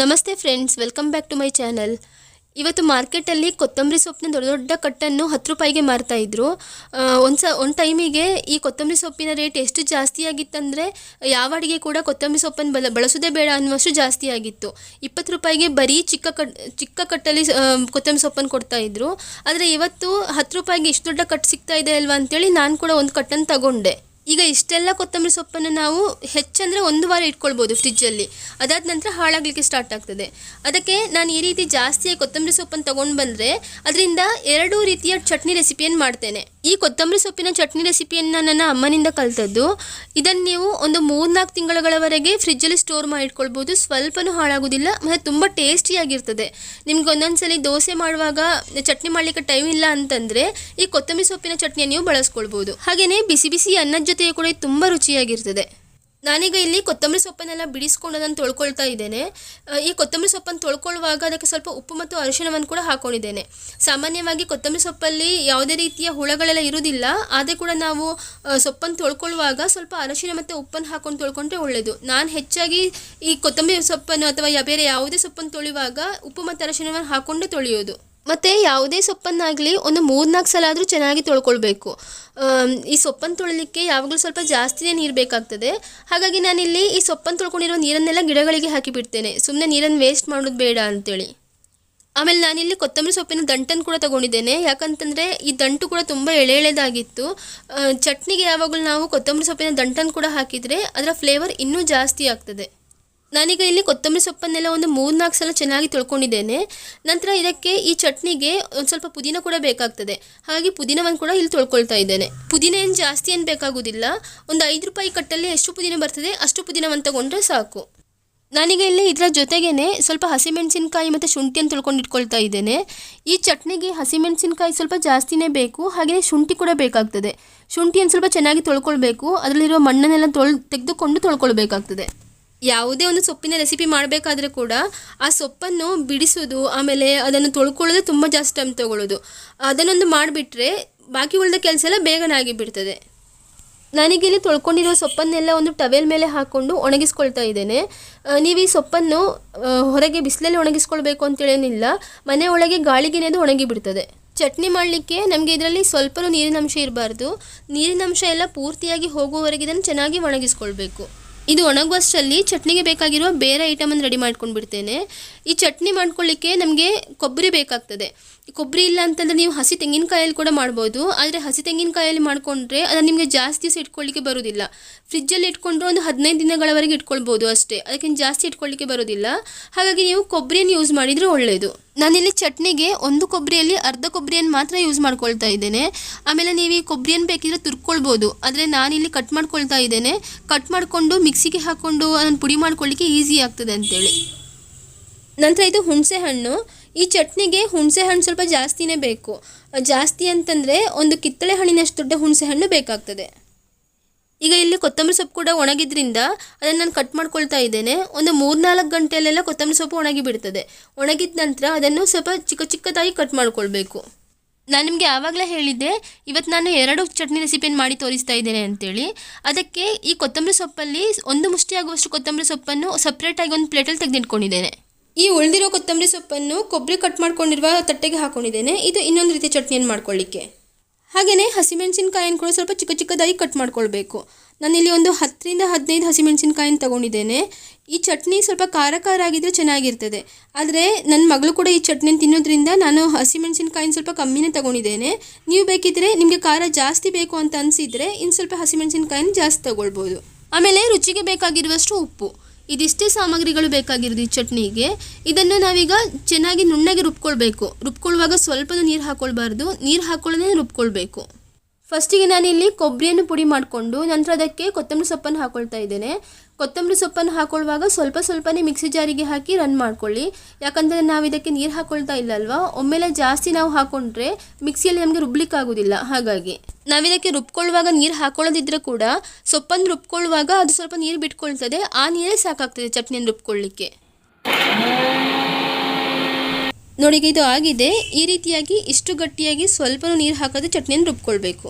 ನಮಸ್ತೆ friends, welcome back to my channel. ಇವತ್ತು ಮಾರ್ಕೆಟಲ್ಲಿ ಕೊತ್ತಂಬರಿ ಸೊಪ್ಪಿನ ದೊಡ್ಡ ದೊಡ್ಡ ಕಟ್ಟನ್ನು ಹತ್ತು ರೂಪಾಯಿಗೆ ಮಾರ್ತಾ ಇದ್ರು. ಒಂದು ಸ ಒಂದು ಟೈಮಿಗೆ ಈ ಕೊತ್ತಂಬರಿ ಸೊಪ್ಪಿನ ರೇಟ್ ಎಷ್ಟು ಜಾಸ್ತಿ ಆಗಿತ್ತಂದರೆ, ಯಾವ ಅಡುಗೆ ಕೂಡ ಕೊತ್ತಂಬರಿ ಸೊಪ್ಪನ್ನು ಬಲ, ಬಳಸೋದೇ ಬೇಡ ಅನ್ನುವಷ್ಟು ಜಾಸ್ತಿ ಆಗಿತ್ತು. ಇಪ್ಪತ್ತು ರೂಪಾಯಿಗೆ ಬರೀ ಚಿಕ್ಕ ಕಟ್, ಚಿಕ್ಕ ಕಟ್ಟಲ್ಲಿ ಕೊತ್ತಂಬರಿ ಸೊಪ್ಪನ್ನು ಕೊಡ್ತಾ ಇದ್ರು. ಆದರೆ ಇವತ್ತು ಹತ್ತು ರೂಪಾಯಿಗೆ ಇಷ್ಟು ದೊಡ್ಡ ಕಟ್ಟು ಸಿಗ್ತಾ ಇದೆ ಅಲ್ವಾ ಅಂತೇಳಿ ನಾನು ಕೂಡ ಒಂದು ಕಟ್ಟನ್ನು ತಗೊಂಡೆ. ಈಗ ಇಷ್ಟೆಲ್ಲ ಕೊತ್ತಂಬರಿ ಸೊಪ್ಪನ್ನು ನಾವು ಹೆಚ್ಚಂದರೆ ಒಂದು ವಾರ ಇಟ್ಕೊಳ್ಬೋದು ಫ್ರಿಜ್ಜಲ್ಲಿ. ಅದಾದ ನಂತರ ಹಾಳಾಗಲಿಕ್ಕೆ ಸ್ಟಾರ್ಟ್ ಆಗ್ತದೆ. ಅದಕ್ಕೆ ನಾನು ಈ ರೀತಿ ಜಾಸ್ತಿ ಕೊತ್ತಂಬರಿ ಸೊಪ್ಪನ್ನು ತೊಗೊಂಡು ಬಂದರೆ ಅದರಿಂದ ಎರಡು ರೀತಿಯ ಚಟ್ನಿ ರೆಸಿಪಿಯನ್ನು ಮಾಡ್ತೇನೆ. ಈ ಕೊತ್ತಂಬರಿ ಸೊಪ್ಪಿನ ಚಟ್ನಿ ರೆಸಿಪಿಯನ್ನು ನನ್ನ ಅಮ್ಮನಿಂದ ಕಲಿತದ್ದು. ಇದನ್ನು ನೀವು ಒಂದು ಮೂರ್ನಾಲ್ಕು ತಿಂಗಳುಗಳವರೆಗೆ ಫ್ರಿಜ್ಜಲ್ಲಿ ಸ್ಟೋರ್ ಮಾಡಿ ಇಟ್ಕೊಳ್ಬೋದು ಸ್ವಲ್ಪನೂ ಹಾಳಾಗೋದಿಲ್ಲ, ಮತ್ತು ತುಂಬ ಟೇಸ್ಟಿಯಾಗಿರ್ತದೆ. ನಿಮ್ಗೆ ಒಂದೊಂದು ಸಲ ದೋಸೆ ಮಾಡುವಾಗ ಚಟ್ನಿ ಮಾಡಲಿಕ್ಕೆ ಟೈಮ್ ಇಲ್ಲ ಅಂತಂದರೆ ಈ ಕೊತ್ತಂಬರಿ ಸೊಪ್ಪಿನ ಚಟ್ನಿಯನ್ನು ನೀವು ಬಳಸ್ಕೊಳ್ಬೋದು. ಹಾಗೆಯೇ ಬಿಸಿ ಬಿಸಿ ಅನ್ನದ ಜೊತೆಗೆ ಕೂಡ ಇದು ತುಂಬ ರುಚಿಯಾಗಿರ್ತದೆ. ನಾನೀಗ ಇಲ್ಲಿ ಕೊತ್ತಂಬರಿ ಸೊಪ್ಪನ್ನೆಲ್ಲ ಬಿಡಿಸ್ಕೊಂಡು ಅದನ್ನು ತೊಳ್ಕೊಳ್ತಾ ಇದ್ದೇನೆ. ಈ ಕೊತ್ತಂಬರಿ ಸೊಪ್ಪನ್ನು ತೊಳ್ಕೊಳ್ಳುವಾಗ ಅದಕ್ಕೆ ಸ್ವಲ್ಪ ಉಪ್ಪು ಮತ್ತು ಅರಿಶಿಣವನ್ನು ಕೂಡ ಹಾಕೊಂಡಿದ್ದೇನೆ. ಸಾಮಾನ್ಯವಾಗಿ ಕೊತ್ತಂಬರಿ ಸೊಪ್ಪಲ್ಲಿ ಯಾವುದೇ ರೀತಿಯ ಹುಳಗಳೆಲ್ಲ ಇರುವುದಿಲ್ಲ. ಆದರೆ ಕೂಡ ನಾವು ಸೊಪ್ಪನ್ನು ತೊಳ್ಕೊಳ್ಳುವಾಗ ಸ್ವಲ್ಪ ಅರಿಶಿಣ ಮತ್ತು ಉಪ್ಪನ್ನು ಹಾಕೊಂಡು ತೊಳ್ಕೊಂಡ್ರೆ ಒಳ್ಳೆಯದು ನಾನು ಹೆಚ್ಚಾಗಿ ಈ ಕೊತ್ತಂಬರಿ ಸೊಪ್ಪನ್ನು ಅಥವಾ ಬೇರೆ ಯಾವುದೇ ಸೊಪ್ಪನ್ನು ತೊಳೆಯುವಾಗ ಉಪ್ಪು ಮತ್ತು ಅರಿಶಿಣವನ್ನು ಹಾಕೊಂಡು ತೊಳೆಯೋದು. ಮತ್ತು ಯಾವುದೇ ಸೊಪ್ಪನ್ನಾಗಲಿ ಒಂದು ಮೂರ್ನಾಲ್ಕು ಸಲ ಆದರೂ ಚೆನ್ನಾಗಿ ತೊಳ್ಕೊಳ್ಬೇಕು. ಈ ಸೊಪ್ಪನ್ನು ತೊಳಲಿಕ್ಕೆ ಯಾವಾಗಲೂ ಸ್ವಲ್ಪ ಜಾಸ್ತಿನೇ ನೀರು ಬೇಕಾಗ್ತದೆ. ಹಾಗಾಗಿ ನಾನಿಲ್ಲಿ ಈ ಸೊಪ್ಪನ್ನು ತೊಳ್ಕೊಂಡಿರೋ ನೀರನ್ನೆಲ್ಲ ಗಿಡಗಳಿಗೆ ಹಾಕಿಬಿಡ್ತೇನೆ. ಸುಮ್ಮನೆ ನೀರನ್ನು ವೇಸ್ಟ್ ಮಾಡೋದು ಬೇಡ ಅಂತೇಳಿ. ಆಮೇಲೆ ನಾನಿಲ್ಲಿ ಕೊತ್ತಂಬರಿ ಸೊಪ್ಪಿನ ದಂಟನ್ನು ಕೂಡ ತಗೊಂಡಿದ್ದೇನೆ. ಯಾಕಂತಂದರೆ ಈ ದಂಟು ಕೂಡ ತುಂಬ ಎಳೆ ಎಳೆದಾಗಿತ್ತು. ಚಟ್ನಿಗೆ ಯಾವಾಗಲೂ ನಾವು ಕೊತ್ತಂಬರಿ ಸೊಪ್ಪಿನ ದಂಟನ್ನು ಕೂಡ ಹಾಕಿದರೆ ಅದರ ಫ್ಲೇವರ್ ಇನ್ನೂ ಜಾಸ್ತಿ ಆಗ್ತದೆ. ನಾನೀಗ ಇಲ್ಲಿ ಕೊತ್ತಂಬರಿ ಸೊಪ್ಪನ್ನೆಲ್ಲ ಒಂದು ಮೂರ್ನಾಲ್ಕು ಸಲ ಚೆನ್ನಾಗಿ ತೊಳ್ಕೊಂಡಿದ್ದೇನೆ. ನಂತರ ಇದಕ್ಕೆ ಈ ಚಟ್ನಿಗೆ ಒಂದು ಸ್ವಲ್ಪ ಪುದೀನ ಕೂಡ ಬೇಕಾಗ್ತದೆ. ಹಾಗಾಗಿ ಪುದೀನವನ್ನು ಕೂಡ ಇಲ್ಲಿ ತೊಳ್ಕೊಳ್ತಾ ಇದ್ದೇನೆ. ಪುದೀನ ಏನು ಜಾಸ್ತಿ ಏನು ಬೇಕಾಗೋದಿಲ್ಲ. ಒಂದು ಐದು ರೂಪಾಯಿ ಕಟ್ಟಲ್ಲಿ ಎಷ್ಟು ಪುದೀನ ಬರ್ತದೆ ಅಷ್ಟು ಪುದೀನವನ್ನು ತಗೊಂಡ್ರೆ ಸಾಕು. ನಾನೀಗ ಇಲ್ಲಿ ಇದರ ಜೊತೆಗೇ ಸ್ವಲ್ಪ ಹಸಿಮೆಣಸಿನಕಾಯಿ ಮತ್ತು ಶುಂಠಿಯನ್ನು ತೊಳ್ಕೊಂಡು ಇಟ್ಕೊಳ್ತಾ ಇದ್ದೇನೆ. ಈ ಚಟ್ನಿಗೆ ಹಸಿಮೆಣಸಿನಕಾಯಿ ಸ್ವಲ್ಪ ಜಾಸ್ತಿನೇ ಬೇಕು, ಹಾಗೆಯೇ ಶುಂಠಿ ಕೂಡ ಬೇಕಾಗ್ತದೆ. ಶುಂಠಿಯನ್ನು ಸ್ವಲ್ಪ ಚೆನ್ನಾಗಿ ತೊಳ್ಕೊಳ್ಬೇಕು ಅದರಲ್ಲಿರುವ ಮಣ್ಣನ್ನೆಲ್ಲ ತೊಳ್ ತೆಗೆದುಕೊಂಡು ತೊಳ್ಕೊಳ್ಬೇಕಾಗ್ತದೆ. ಯಾವುದೇ ಒಂದು ಸೊಪ್ಪಿನ ರೆಸಿಪಿ ಮಾಡಬೇಕಾದ್ರೆ ಕೂಡ ಆ ಸೊಪ್ಪನ್ನು ಬಿಡಿಸೋದು, ಆಮೇಲೆ ಅದನ್ನು ತೊಳ್ಕೊಳ್ಳೋದು ತುಂಬ ಜಾಸ್ತಿ ಟೈಮ್ ತೊಗೊಳ್ಳೋದು. ಅದನ್ನೊಂದು ಮಾಡಿಬಿಟ್ರೆ ಬಾಕಿ ಉಳಿದ ಕೆಲಸ ಎಲ್ಲ ಬೇಗನೆ ಆಗಿಬಿಡ್ತದೆ. ನನಗಿಲ್ಲಿ ತೊಳ್ಕೊಂಡಿರೋ ಸೊಪ್ಪನ್ನೆಲ್ಲ ಒಂದು ಟವೆಲ್ ಮೇಲೆ ಹಾಕ್ಕೊಂಡು ಒಣಗಿಸ್ಕೊಳ್ತಾ ಇದ್ದೇನೆ. ನೀವು ಈ ಸೊಪ್ಪನ್ನು ಹೊರಗೆ ಬಿಸಿಲಲ್ಲಿ ಒಣಗಿಸ್ಕೊಳ್ಬೇಕು ಅಂತೇಳೇನಿಲ್ಲ. ಮನೆ ಒಳಗೆ ಗಾಳಿಗೆನೇದು ಒಣಗಿ ಬಿಡ್ತದೆ ಚಟ್ನಿ ಮಾಡಲಿಕ್ಕೆ ನಮಗೆ ಇದರಲ್ಲಿ ಸ್ವಲ್ಪನೂ ನೀರಿನಂಶ ಇರಬಾರ್ದು. ನೀರಿನಂಶ ಎಲ್ಲ ಪೂರ್ತಿಯಾಗಿ ಹೋಗುವವರೆಗೆ ಇದನ್ನು ಚೆನ್ನಾಗಿ ಒಣಗಿಸ್ಕೊಳ್ಬೇಕು. ಇದು ಒಣಗುವಷ್ಟರಲ್ಲಿ ಚಟ್ನಿಗೆ ಬೇಕಾಗಿರುವ ಬೇರೆ ಐಟಮನ್ನು ರೆಡಿ ಮಾಡ್ಕೊಂಡು ಬಿಡ್ತೇನೆ ಈ ಚಟ್ನಿ ಮಾಡ್ಕೊಳ್ಳಿಕ್ಕೆ ನಮಗೆ ಕೊಬ್ಬರಿ ಬೇಕಾಗ್ತದೆ. ಕೊಬ್ಬರಿ ಇಲ್ಲ ಅಂತಂದರೆ ನೀವು ಹಸಿ ತೆಂಗಿನಕಾಯಲ್ಲಿ ಕೂಡ ಮಾಡ್ಬೋದು. ಆದರೆ ಹಸಿ ತೆಂಗಿನಕಾಯಲ್ಲಿ ಮಾಡಿಕೊಂಡ್ರೆ ಅದು ನಿಮಗೆ ಜಾಸ್ತಿ ದಿವಸ ಇಟ್ಕೊಳ್ಳಿಕ್ಕೆ ಬರೋದಿಲ್ಲ. ಫ್ರಿಜ್ಜಲ್ಲಿ ಇಟ್ಕೊಂಡ್ರೆ ಒಂದು ಹದಿನೈದು ದಿನಗಳವರೆಗೆ ಇಟ್ಕೊಳ್ಬೋದು ಅಷ್ಟೇ. ಅದಕ್ಕಿಂತ ಜಾಸ್ತಿ ಇಟ್ಕೊಳ್ಳಿಕ್ಕೆ ಬರೋದಿಲ್ಲ. ಹಾಗಾಗಿ ನೀವು ಕೊಬ್ಬರಿಯನ್ನು ಯೂಸ್ ಮಾಡಿದರೆ ಒಳ್ಳೆಯದು ನಾನಿಲ್ಲಿ ಚಟ್ನಿಗೆ ಒಂದು ಕೊಬ್ಬರಿಯಲ್ಲಿ ಅರ್ಧ ಕೊಬ್ಬರಿಯನ್ನು ಮಾತ್ರ ಯೂಸ್ ಮಾಡ್ಕೊಳ್ತಾ ಇದ್ದೇನೆ. ಆಮೇಲೆ ನೀವು ಈ ಕೊಬ್ಬರಿಯನ್ನು ಬೇಕಿದ್ರೆ ತುರ್ಕೊಳ್ಬೋದು. ಆದರೆ ನಾನಿಲ್ಲಿ ಕಟ್ ಮಾಡ್ಕೊಳ್ತಾ ಇದ್ದೇನೆ. ಕಟ್ ಮಾಡಿಕೊಂಡು ಮಿಕ್ಸಿಗೆ ಹಾಕ್ಕೊಂಡು ಅದನ್ನು ಪುಡಿ ಮಾಡ್ಕೊಳ್ಳಿಕ್ಕೆ ಈಸಿ ಆಗ್ತದೆ ಅಂತೇಳಿ. ನಂತರ ಇದು ಹುಣಸೆ ಹಣ್ಣು ಈ ಚಟ್ನಿಗೆ ಹುಣಸೆ ಹಣ್ಣು ಸ್ವಲ್ಪ ಜಾಸ್ತಿನೇ ಬೇಕು. ಜಾಸ್ತಿ ಅಂತಂದರೆ ಒಂದು ಕಿತ್ತಳೆ ಹಣ್ಣಿನಷ್ಟು ದೊಡ್ಡ ಹುಣಸೆ ಹಣ್ಣು ಬೇಕಾಗ್ತದೆ. ಈಗ ಇಲ್ಲಿ ಕೊತ್ತಂಬರಿ ಸೊಪ್ಪು ಕೂಡ ಒಣಗಿದ್ರಿಂದ ಅದನ್ನು ನಾನು ಕಟ್ ಮಾಡ್ಕೊಳ್ತಾ ಇದ್ದೇನೆ. ಒಂದು ಮೂರ್ನಾಲ್ಕು ಗಂಟೆಯಲ್ಲೆಲ್ಲ ಕೊತ್ತಂಬರಿ ಸೊಪ್ಪು ಒಣಗಿ ಬಿಡ್ತದೆ. ಒಣಗಿದ ನಂತರ ಅದನ್ನು ಸ್ವಲ್ಪ ಚಿಕ್ಕ ಚಿಕ್ಕದಾಗಿ ಕಟ್ ಮಾಡ್ಕೊಳ್ಬೇಕು. ನಾನು ನಿಮಗೆ ಆವಾಗಲೇ ಹೇಳಿದ್ದೆ ಇವತ್ತು ನಾನು ಎರಡು ಚಟ್ನಿ ರೆಸಿಪಿಯನ್ನು ಮಾಡಿ ತೋರಿಸ್ತಾ ಇದ್ದೇನೆ ಅಂತೇಳಿ. ಅದಕ್ಕೆ ಈ ಕೊತ್ತಂಬರಿ ಸೊಪ್ಪಲ್ಲಿ ಒಂದು ಮುಷ್ಟಿಯಾಗುವಷ್ಟು ಕೊತ್ತಂಬರಿ ಸೊಪ್ಪನ್ನು ಸಪ್ರೇಟಾಗಿ ಒಂದು ಪ್ಲೇಟಲ್ಲಿ ತೆಗೆದಿಟ್ಕೊಂಡಿದ್ದೇನೆ. ಈ ಉಳಿದಿರೋ ಕೊತ್ತಂಬರಿ ಸೊಪ್ಪನ್ನು ಕೊಬ್ಬರಿ ಕಟ್ ಮಾಡ್ಕೊಂಡಿರುವ ತಟ್ಟೆಗೆ ಹಾಕೊಂಡಿದ್ದೇನೆ. ಇದು ಇನ್ನೊಂದು ರೀತಿಯ ಚಟ್ನಿಯನ್ನು ಮಾಡ್ಕೊಳ್ಳಿಕ್ಕೆ. ಹಾಗೆಯೇ ಹಸಿಮೆಣಸಿನಕಾಯಿಯನ್ನು ಕೂಡ ಸ್ವಲ್ಪ ಚಿಕ್ಕ ಚಿಕ್ಕದಾಗಿ ಕಟ್ ಮಾಡ್ಕೊಳ್ಬೇಕು. ನಾನಿಲ್ಲಿ ಒಂದು ಹತ್ತರಿಂದ ಹದಿನೈದು ಹಸಿಮೆಣಸಿನ್ಕಾಯಿನ ತಗೊಂಡಿದ್ದೇನೆ. ಈ ಚಟ್ನಿ ಸ್ವಲ್ಪ ಖಾರ ಖಾರ ಆಗಿದ್ದರೆ ಚೆನ್ನಾಗಿರ್ತದೆ. ಆದರೆ ನನ್ನ ಮಗಳು ಕೂಡ ಈ ಚಟ್ನಿ ತಿನ್ನೋದ್ರಿಂದ ನಾನು ಹಸಿಮೆಣಸಿನ್ಕಾಯಿನ ಸ್ವಲ್ಪ ಕಮ್ಮಿನೇ ತಗೊಂಡಿದ್ದೇನೆ. ನೀವು ಬೇಕಿದ್ದರೆ ನಿಮಗೆ ಖಾರ ಜಾಸ್ತಿ ಬೇಕು ಅಂತ ಅನಿಸಿದರೆ ಇನ್ನು ಸ್ವಲ್ಪ ಹಸಿಮೆಣಸಿನಕಾಯಿನ ಜಾಸ್ತಿ ತಗೊಳ್ಬೋದು. ಆಮೇಲೆ ರುಚಿಗೆ ಬೇಕಾಗಿರುವಷ್ಟು ಉಪ್ಪು. ಇದಿಷ್ಟೇ ಸಾಮಗ್ರಿಗಳು ಬೇಕಾಗಿರೋದು ಈ ಚಟ್ನಿಗೆ. ಇದನ್ನು ನಾವೀಗ ಚೆನ್ನಾಗಿ ನುಣ್ಣಗೆ ರುಬ್ಕೊಳ್ಬೇಕು. ರುಬ್ಕೊಳ್ಳುವಾಗ ಸ್ವಲ್ಪ ನೀರು ಹಾಕ್ಕೊಳ್ಬಾರ್ದು ನೀರು ಹಾಕ್ಕೊಳ್ಳೋದೇ ರುಬ್ಕೊಳ್ಬೇಕು. ಫಸ್ಟಿಗೆ ನಾನಿಲ್ಲಿ ಕೊಬ್ಬರಿಯನ್ನು ಪುಡಿ ಮಾಡಿಕೊಂಡು ನಂತರ ಅದಕ್ಕೆ ಕೊತ್ತಂಬರಿ ಸೊಪ್ಪನ್ನು ಹಾಕ್ಕೊಳ್ತಾ ಇದ್ದೇನೆ. ಕೊತ್ತಂಬರಿ ಸೊಪ್ಪನ್ನು ಹಾಕೊಳ್ಳುವಾಗ ಸ್ವಲ್ಪ ಸ್ವಲ್ಪನೇ ಮಿಕ್ಸಿ ಜಾರಿಗೆ ಹಾಕಿ ರನ್ ಮಾಡ್ಕೊಳ್ಳಿ. ಯಾಕಂದರೆ ನಾವು ಇದಕ್ಕೆ ನೀರು ಹಾಕ್ಕೊಳ್ತಾ ಇಲ್ಲ ಅಲ್ವಾ ಒಮ್ಮೆಲೆ ಜಾಸ್ತಿ ನಾವು ಹಾಕೊಂಡ್ರೆ ಮಿಕ್ಸಿಯಲ್ಲಿ ನಮಗೆ ರುಬ್ಲಿಕ್ಕಾಗೋದಿಲ್ಲ. ಹಾಗಾಗಿ ನಾವಿದಕ್ಕೆ ರುಬ್ಕೊಳ್ಳುವಾಗ ನೀರು ಹಾಕೊಳ್ಳೋದಿದ್ರೆ ಕೂಡ ಸೊಪ್ಪನ್ನು ರುಬ್ಕೊಳ್ಳುವಾಗ ಅದು ಸ್ವಲ್ಪ ನೀರು ಬಿಟ್ಕೊಳ್ತದೆ. ಆ ನೀರೇ ಸಾಕಾಗ್ತದೆ ಚಟ್ನಿಯನ್ನು ರುಬ್ಕೊಳ್ಳಿಕ್ಕೆ. ನೋಡಿ ಇದು ಆಗಿದೆ. ಈ ರೀತಿಯಾಗಿ ಇಷ್ಟು ಗಟ್ಟಿಯಾಗಿ ಸ್ವಲ್ಪ ನೀರು ಹಾಕೋದು ಚಟ್ನಿಯನ್ನು ರುಬ್ಕೊಳ್ಬೇಕು.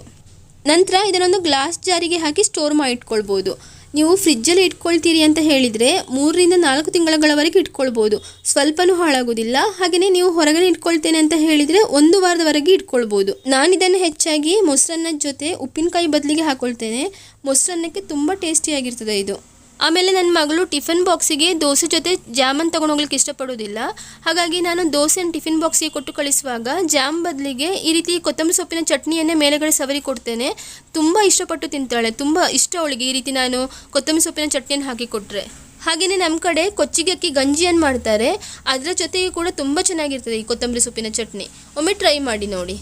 ನಂತರ ಇದನ್ನೊಂದು ಗ್ಲಾಸ್ ಜಾರಿಗೆ ಹಾಕಿ ಸ್ಟೋರ್ ಮಾಡಿ ಇಟ್ಕೊಳ್ಬೋದು ನೀವು ಫ್ರಿಜ್ಜಲ್ಲಿ ಇಟ್ಕೊಳ್ತೀರಿ ಅಂತ ಹೇಳಿದರೆ ಮೂರರಿಂದ ನಾಲ್ಕು ತಿಂಗಳಗಳವರೆಗೆ ಇಟ್ಕೊಳ್ಬೋದು. ಸ್ವಲ್ಪನೂ ಹಾಳಾಗೋದಿಲ್ಲ. ಹಾಗೆಯೇ ನೀವು ಹೊರಗಡೆ ಇಟ್ಕೊಳ್ತೇನೆ ಅಂತ ಹೇಳಿದರೆ ಒಂದು ವಾರದವರೆಗೆ ಇಟ್ಕೊಳ್ಬೋದು. ನಾನು ಇದನ್ನು ಹೆಚ್ಚಾಗಿ ಮೊಸರನ್ನದ ಜೊತೆ ಉಪ್ಪಿನಕಾಯಿ ಬದಲಿಗೆ ಹಾಕೊಳ್ತೇನೆ. ಮೊಸರನ್ನಕ್ಕೆ ತುಂಬ ಟೇಸ್ಟಿಯಾಗಿರ್ತದೆ ಇದು. ಆಮೇಲೆ ನನ್ನ ಮಗಳು ಟಿಫಿನ್ ಬಾಕ್ಸಿಗೆ ದೋಸೆ ಜೊತೆ ಜಾಮನ್ ತಗೊಂಡು ಹೋಗ್ಲಿಕ್ಕೆ ಇಷ್ಟಪಡೋದಿಲ್ಲ ಹಾಗಾಗಿ ನಾನು ದೋಸೆನ ಟಿಫಿನ್ ಬಾಕ್ಸಿಗೆ ಕೊಟ್ಟು ಕಳಿಸುವಾಗ ಜಾಮ್ ಬದಲಿಗೆ ಈ ರೀತಿ ಕೊತ್ತಂಬರಿ ಸೊಪ್ಪಿನ ಚಟ್ನಿಯನ್ನೇ ಮೇಲೆಗಡೆ ಸವರಿ ಕೊಡ್ತೇನೆ. ತುಂಬ ಇಷ್ಟಪಟ್ಟು ತಿಂತಾಳೆ. ತುಂಬ ಇಷ್ಟ ಅವಳಿಗೆ ಈ ರೀತಿ ನಾನು ಕೊತ್ತಂಬರಿ ಸೊಪ್ಪಿನ ಚಟ್ನಿಯನ್ನು ಹಾಕಿ ಕೊಟ್ಟರೆ ಹಾಗೆಯೇ ನಮ್ಮ ಕಡೆ ಕೊಚ್ಚಿಗೆ ಅಕ್ಕಿ ಗಂಜಿಯನ್ನು ಮಾಡ್ತಾರೆ. ಅದರ ಜೊತೆಗೆ ಕೂಡ ತುಂಬ ಚೆನ್ನಾಗಿರ್ತದೆ ಈ ಕೊತ್ತಂಬರಿ ಸೊಪ್ಪಿನ ಚಟ್ನಿ. ಒಮ್ಮೆ ಟ್ರೈ ಮಾಡಿ ನೋಡಿ.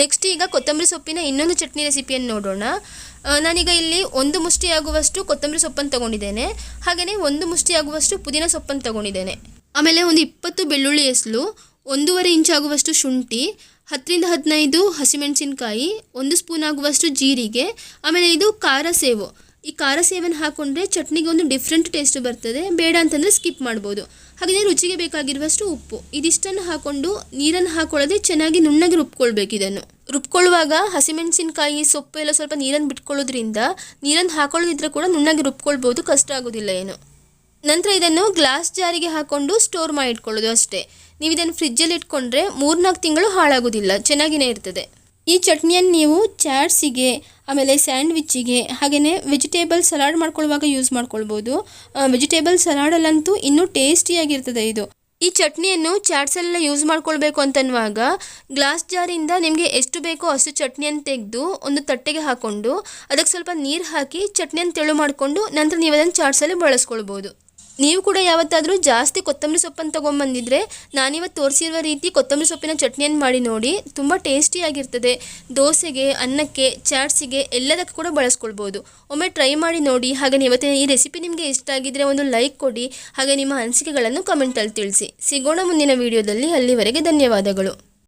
ನೆಕ್ಸ್ಟ್ ಈಗ ಕೊತ್ತಂಬರಿ ಸೊಪ್ಪಿನ ಇನ್ನೊಂದು ಚಟ್ನಿ ರೆಸಿಪಿಯನ್ನು ನೋಡೋಣ. ನಾನೀಗ ಇಲ್ಲಿ ಒಂದು ಮುಷ್ಟಿ ಆಗುವಷ್ಟು ಕೊತ್ತಂಬರಿ ಸೊಪ್ಪನ್ನು ತಗೊಂಡಿದ್ದೇನೆ. ಹಾಗೆಯೇ ಒಂದು ಮುಷ್ಟಿ ಆಗುವಷ್ಟು ಪುದೀನ ಸೊಪ್ಪನ್ನು ತಗೊಂಡಿದ್ದೇನೆ. ಆಮೇಲೆ ಒಂದು ಇಪ್ಪತ್ತು ಬೆಳ್ಳುಳ್ಳಿ ಎಸಲು ಒಂದೂವರೆ ಇಂಚ್ ಆಗುವಷ್ಟು ಶುಂಠಿ, ಹತ್ತರಿಂದ ಹದಿನೈದು ಹಸಿಮೆಣಸಿನಕಾಯಿ, ಒಂದು ಸ್ಪೂನ್ ಆಗುವಷ್ಟು ಜೀರಿಗೆ, ಆಮೇಲೆ ಇದು ಖಾರ ಸೇವು. ಈ ಖಾರ ಸೇವನ್ ಹಾಕೊಂಡ್ರೆ ಚಟ್ನಿಗೆ ಒಂದು ಡಿಫ್ರೆಂಟ್ ಟೇಸ್ಟ್ ಬರ್ತದೆ. ಬೇಡ ಅಂತಂದರೆ ಸ್ಕಿಪ್ ಮಾಡ್ಬೋದು. ಹಾಗೆಯೇ ರುಚಿಗೆ ಬೇಕಾಗಿರುವಷ್ಟು ಉಪ್ಪು. ಇದಿಷ್ಟನ್ನು ಹಾಕ್ಕೊಂಡು ನೀರನ್ನು ಹಾಕೊಳ್ಳದೆ ಚೆನ್ನಾಗಿ ನುಣ್ಣಗೆ ರುಬ್ಕೊಳ್ಬೇಕು ಇದನ್ನು. ರುಬ್ಕೊಳ್ಳುವಾಗ ಹಸಿಮೆಣಸಿನಕಾಯಿ, ಸೊಪ್ಪು ಎಲ್ಲ ಸ್ವಲ್ಪ ನೀರನ್ನು ಬಿಟ್ಕೊಳ್ಳೋದ್ರಿಂದ ನೀರನ್ನು ಹಾಕೊಳ್ಳೋದಿದ್ರೆ ಕೂಡ ನುಣ್ಣಗೆ ರುಬ್ಕೊಳ್ಬೋದು, ಕಷ್ಟ ಆಗೋದಿಲ್ಲ ಏನು. ನಂತರ ಇದನ್ನು ಗ್ಲಾಸ್ ಜಾರಿಗೆ ಹಾಕ್ಕೊಂಡು ಸ್ಟೋರ್ ಮಾಡಿ ಇಟ್ಕೊಳ್ಳೋದು ಅಷ್ಟೇ. ನೀವು ಇದನ್ನು ಫ್ರಿಜ್ಜಲ್ಲಿ ಇಟ್ಕೊಂಡ್ರೆ ಮೂರ್ನಾಲ್ಕು ತಿಂಗಳು ಹಾಳಾಗೋದಿಲ್ಲ. ಚೆನ್ನಾಗಿಯೇ ಇರ್ತದೆ. ಈ ಚಟ್ನಿಯನ್ನು ನೀವು ಚಾಟ್ಸಿಗೆ, ಆಮೇಲೆ ಸ್ಯಾಂಡ್ವಿಚ್ಚಿಗೆ, ಹಾಗೆಯೇ ವೆಜಿಟೇಬಲ್ ಸಲಾಡ್ ಮಾಡ್ಕೊಳ್ಳುವಾಗ ಯೂಸ್ ಮಾಡ್ಕೊಳ್ಬೋದು. ವೆಜಿಟೇಬಲ್ ಸಲಾಡಲ್ಲಂತೂ ಇನ್ನೂ ಟೇಸ್ಟಿಯಾಗಿರ್ತದೆ ಇದು. ಈ ಚಟ್ನಿಯನ್ನು ಚಾಟ್ಸಲ್ಲೆಲ್ಲ ಯೂಸ್ ಮಾಡ್ಕೊಳ್ಬೇಕು ಅಂತನ್ನುವಾಗ ಗ್ಲಾಸ್ ಜಾರಿಂದ ನಿಮಗೆ ಎಷ್ಟು ಬೇಕೋ ಅಷ್ಟು ಚಟ್ನಿಯನ್ನು ತೆಗೆದು ಒಂದು ತಟ್ಟೆಗೆ ಹಾಕ್ಕೊಂಡು ಅದಕ್ಕೆ ಸ್ವಲ್ಪ ನೀರು ಹಾಕಿ ಚಟ್ನಿಯನ್ನು ತೆಳು ಮಾಡಿಕೊಂಡು ನಂತರ ನೀವು ಅದನ್ನು ಚಾಟ್ಸಲ್ಲಿ ಬಳಸ್ಕೊಳ್ಬೋದು. ನೀವು ಕೂಡ ಯಾವತ್ತಾದರೂ ಜಾಸ್ತಿ ಕೊತ್ತಂಬರಿ ಸೊಪ್ಪನ್ನು ತೊಗೊಂಬಂದಿದ್ರೆ ನಾನಿವತ್ತು ತೋರಿಸಿರುವ ರೀತಿ ಕೊತ್ತಂಬರಿ ಸೊಪ್ಪಿನ ಚಟ್ನಿಯನ್ನು ಮಾಡಿ ನೋಡಿ, ತುಂಬ ಟೇಸ್ಟಿಯಾಗಿರ್ತದೆ. ದೋಸೆಗೆ, ಅನ್ನಕ್ಕೆ, ಚಾಟ್ಸಿಗೆ ಎಲ್ಲದಕ್ಕೂ ಕೂಡ ಬಳಸ್ಕೊಳ್ಬೋದು. ಒಮ್ಮೆ ಟ್ರೈ ಮಾಡಿ ನೋಡಿ, ಹಾಗೆ ಇವತ್ತಿನ ಈ ರೆಸಿಪಿ ನಿಮಗೆ ಇಷ್ಟ ಆಗಿದ್ದರೆ ಒಂದು ಲೈಕ್ ಕೊಡಿ, ಹಾಗೆ ನಿಮ್ಮ ಅನಿಸಿಕೆಗಳನ್ನು ಕಮೆಂಟಲ್ಲಿ ತಿಳಿಸಿ. ಸಿಗೋಣ ಮುಂದಿನ ವಿಡಿಯೋದಲ್ಲಿ, ಅಲ್ಲಿವರೆಗೆ ಧನ್ಯವಾದಗಳು.